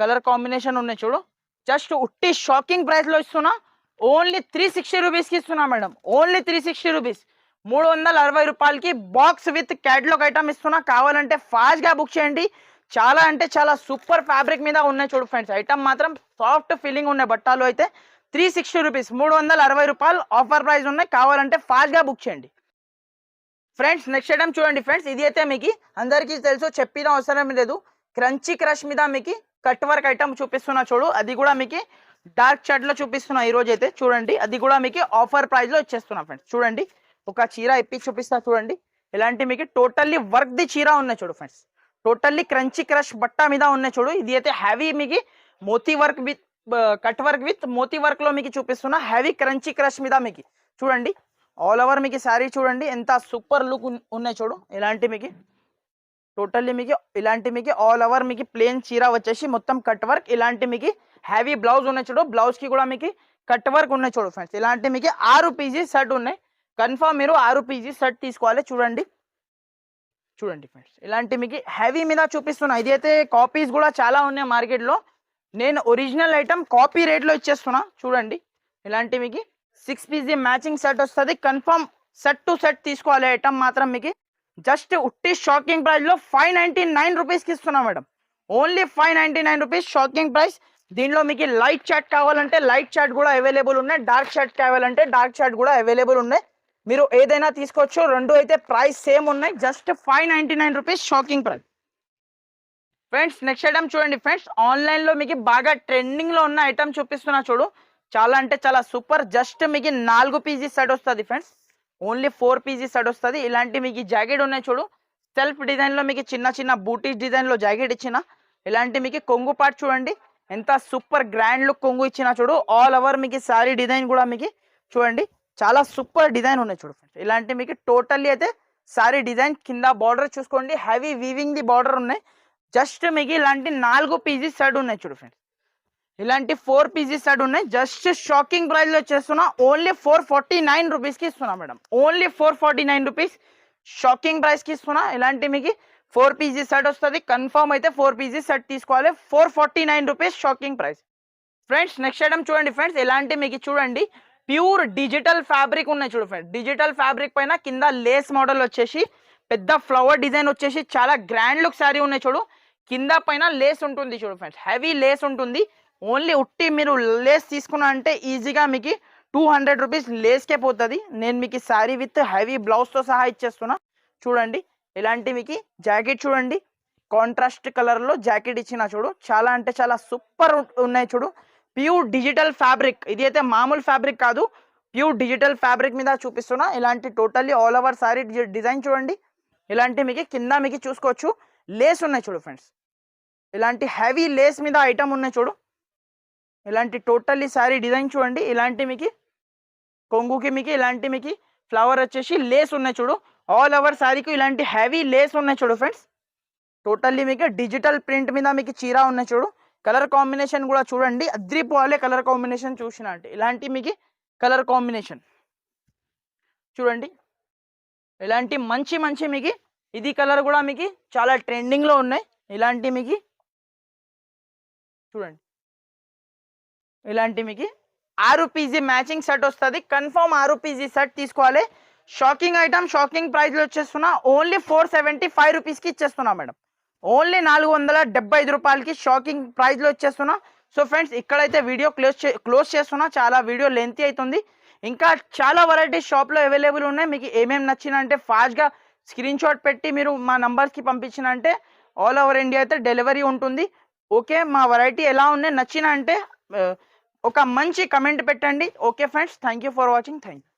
Speaker 1: కలర్ కాంబినేషన్ ఉన్నాయి చూడు. జస్ట్ ఉట్టి షాకింగ్ ప్రైస్లో ఇస్తున్నా. ఓన్లీ త్రీ సిక్స్టీ రూపీస్కి ఇస్తున్నా madam. Only three sixty rupees. మూడు వందల అరవై రూపాయలకి బాక్స్ విత్ క్యాట్లాగ్ ఐటమ్ ఇస్తున్నా. కావాలంటే ఫాస్ట్గా బుక్ చేయండి. చాలా అంటే చాలా సూపర్ ఫ్యాబ్రిక్ మీద ఉన్నాయి చూడు ఫ్రెండ్స్. ఐటమ్ మాత్రం సాఫ్ట్ ఫీలింగ్ ఉన్నాయి బట్టాలు అయితే. త్రీ సిక్స్టీ రూపీస్ మూడు వందల అరవై రూపాయలు ఆఫర్ ప్రైస్ ఉన్నాయి. కావాలంటే ఫాస్ట్గా బుక్ చేయండి. ఫ్రెండ్స్ నెక్స్ట్ ఐటమ్ చూడండి ఫ్రెండ్స్ ఇది అయితే మీకు అందరికీ తెలుసు చెప్పిన అవసరం లేదు. క్రంచీ క్రష్ మీద మీకు కట్ వర్క్ ఐటమ్ చూపిస్తున్నా చూడు. అది కూడా మీకు డార్క్ షర్ట్లో చూపిస్తున్నా ఈ అయితే చూడండి అది కూడా మీకు ఆఫర్ ప్రైస్లో ఇచ్చేస్తున్నా ఫ్రెండ్స్ చూడండి ఒక చీర ఇప్పి చూపిస్తా చూడండి. ఇలాంటి మీకు టోటల్లీ వర్క్ ది చీర ఉన్నాయి చూడు ఫ్రెండ్స్ టోటల్లీ క్రంచీ క్రష్ బట్ట మీద ఉన్నాయి చూడు. ఇది అయితే హ్యావీ మీకు Moti work with cut work with Moti వర్క్లో మీకు చూపిస్తున్న హెవీ క్రంచీ క్రష్ మీద మీకు. చూడండి. ఆల్ ఓవర్ మీకు శారీ చూడండి. ఎంత సూపర్ లుక్ ఉన్నాయి చూడు. ఇలాంటి మీకు. టోటల్లీ మీకు. ఇలాంటి మీకు. ఆల్ ఓవర్ మీకు ప్లేన్ చీర వచ్చేసి మొత్తం కట్ వర్క్. ఇలాంటి మీకు హ్యావీ బ్లౌజ్ ఉన్నాయి చూడు. బ్లౌజ్కి కూడా మీకు కట్ వర్క్ ఉన్నాయి చూడు ఫ్రెండ్స్. ఇలాంటి మీకు ఆరు పీజీ షర్ట్ ఉన్నాయి. కన్ఫర్మ్ మీరు ఆరు పీజీ షర్ట్ తీసుకోవాలి. చూడండి. చూడండి ఫ్రెండ్స్. ఇలాంటి మీకు హెవీ మీద చూపిస్తున్నా. ఇది అయితే కాపీస్ కూడా చాలా ఉన్నాయి మార్కెట్లో. నేను ఒరిజినల్ ఐటమ్ కాపీ రేట్లో ఇచ్చేస్తున్నా. చూడండి. ఇలాంటి మీకు సిక్స్ పీజీ మ్యాచింగ్ సెట్ వస్తుంది. కన్ఫర్మ్ సెట్ టు సెట్ తీసుకోవాలి ఐటమ్ మాత్రం మీకు. జస్ట్ ఉట్టి షాకింగ్ ప్రైస్లో ఫైవ్ నైంటీ నైన్ రూపీస్కి ఇస్తున్నాం madam. Only five ninety nine rupees shocking price దీనిలో మీకు లైట్ చాట్ కావాలంటే లైట్ చాట్ కూడా అవైలబుల్ ఉన్నాయి. డార్క్ చాట్ కావాలంటే డార్క్ చాట్ కూడా అవైలబుల్ ఉన్నాయి. మీరు ఏదైనా తీసుకోవచ్చు. రెండు అయితే ప్రైస్ సేమ్ ఉన్నాయి. Just five ninety nine rupees shocking price friends next item చూడండి ఫ్రెండ్స్. ఆన్లైన్లో మీకు బాగా ట్రెండింగ్లో ఉన్న ఐటమ్ చూపిస్తున్నా చూడు. చాలా అంటే చాలా సూపర్ జస్ట్ మీకు నాలుగు పీజీ సెట్ వస్తుంది friends. Only four piece set వస్తుంది. ఇలాంటి మీకు జాకెట్ ఉన్నాయి చూడు. సెల్ఫ్ డిజైన్లో మీకు చిన్న చిన్న బూటీస్ డిజైన్లో జాకెట్ ఇచ్చిన. ఇలాంటి మీకు కొంగు పార్ట్ చూడండి. ఎంత సూపర్ గ్రాండ్ లుక్ కొంగు ఇచ్చిన చూడు. ఆల్ ఓవర్ మీకు శారీ డిజైన్ కూడా మీకు చూడండి. చాలా సూపర్ డిజైన్ ఉన్నాయి చూడు ఫ్రెండ్స్. ఇలాంటి మీకు టోటల్లీ అయితే శారీ డిజైన్ కింద బార్డర్ చూసుకోండి. హెవీ వీవింగ్ ది బార్డర్ ఉన్నాయి. జస్ట్ మీకు ఇలాంటి నాలుగు పీజీస్ సెట్ ఉన్నాయి చూడు ఫ్రెండ్స్ ఇలాంటి ఫోర్ పీజీస్ సెట్ ఉన్నాయి. జస్ట్ షాకింగ్ ప్రైస్లో చేస్తున్నా. ఓన్లీ ఫోర్ ఫార్టీ నైన్ రూపీస్కి ఇస్తున్నా madam only four forty nine rupees shocking ప్రైస్కి ఇస్తున్నా. ఇలాంటి మీకు ఫోర్ పీజీ సెట్ వస్తుంది. కన్ఫర్మ్ అయితే ఫోర్ పీజీ సెట్ తీసుకోవాలి. Four forty nine rupees shocking price friends next item చూడండి ఫ్రెండ్స్ ఇలాంటి మీకు చూడండి. ప్యూర్ డిజిటల్ ఫ్యాబ్రిక్ ఉన్నాయి చూడు ఫ్రెండ్స్ డిజిటల్ ఫ్యాబ్రిక్ పైన కింద లేస్ మోడల్ వచ్చేసి పెద్ద ఫ్లవర్ డిజైన్ వచ్చేసి చాలా గ్రాండ్ లుక్ శారీ ఉన్నాయి చూడు. కింద పైన లేస్ ఉంటుంది చూడు ఫ్రెండ్స్ హెవీ లేస్ ఉంటుంది. ఓన్లీ ఉట్టి మీరు లేస్ తీసుకున్నా అంటే ఈజీగా మీకు టూ హండ్రెడ్ రూపీస్ లేస్కే పోతుంది. నేను మీకు శారీ విత్ హెవీ బ్లౌజ్తో సహా ఇచ్చేస్తున్నా. చూడండి. ఇలాంటి మీకు జాకెట్ చూడండి. కాంట్రాస్ట్ కలర్లో జాకెట్ ఇచ్చిన చూడు. చాలా అంటే చాలా సూపర్ ఉన్నాయి చూడు. ప్యూర్ డిజిటల్ ఫ్యాబ్రిక్ ఇది అయితే మామూలు ఫ్యాబ్రిక్ కాదు. ప్యూర్ డిజిటల్ ఫ్యాబ్రిక్ మీద చూపిస్తున్నా. ఇలాంటి totally all over sari design చూడండి. ఇలాంటి మీకు కింద మీకు చూసుకోవచ్చు. లేస్ ఉన్నాయి చూడు ఫ్రెండ్స్ ఇలాంటి హెవీ లేస్ మీద ఐటమ్ ఉన్నాయి చూడు. ఇలాంటి టోటల్లీ శారీ డిజైన్ చూడండి. ఇలాంటి మీకు కొంగుకి మీకు ఇలాంటి మీకు ఫ్లవర్ వచ్చేసి లేస్ ఉన్నాయి చూడు. ఆల్ ఓవర్ శారీకి ఇలాంటి హెవీ లేస్ ఉన్నాయి చూడు ఫ్రెండ్స్ టోటల్లీ మీకు డిజిటల్ ప్రింట్ మీద మీకు చీర ఉన్నాయి చూడు. కలర్ కాంబినేషన్ కూడా చూడండి. అద్రిపోవాలే కలర్ కాంబినేషన్ చూసిన అంటే ఇలాంటి మీకు కలర్ కాంబినేషన్ చూడండి. ఇలాంటి మంచి మంచి మీకు ఇది కలర్ కూడా మీకు చాలా ట్రెండింగ్లో ఉన్నాయి. ఇలాంటి మీకు చూడండి. ఇలాంటి మీకు? ఆరు పీజీ మ్యాచింగ్ సెట్ వస్తుంది. కన్ఫర్మ్ ఆరు పీజీ సెట్ తీసుకోవాలి. షాకింగ్ ఐటమ్ షాకింగ్ ప్రైస్లో వచ్చేస్తున్నా. ఓన్లీ ఫోర్ సెవెంటీ ఫైవ్ రూపీస్కి ఇచ్చేస్తున్నా మేడం. ఓన్లీ నాలుగు వందల డెబ్బై ఐదు రూపాయలకి షాకింగ్ ప్రైస్లో వచ్చేస్తున్నా. సో ఫ్రెండ్స్ ఇక్కడైతే వీడియో క్లోజ్ చే క్లోజ్ చేస్తున్నా. చాలా వీడియో లెంతీ అవుతుంది ఇంకా చాలా వెరైటీస్ షాప్లో అవైలబుల్ ఉన్నాయి. మీకు ఏమేమి నచ్చిన అంటే ఫాస్ట్గా స్క్రీన్ షాట్ పెట్టి మీరు మా నంబర్స్కి పంపించినంటే ఆల్ ఓవర్ ఇండియా అయితే డెలివరీ ఉంటుంది. ఓకే మా వెరైటీ ఎలా ఉన్నాయి నచ్చిన అంటే ఒక మంచి కమెంట్ పెట్టండి. Okay friends thank you for watching thank you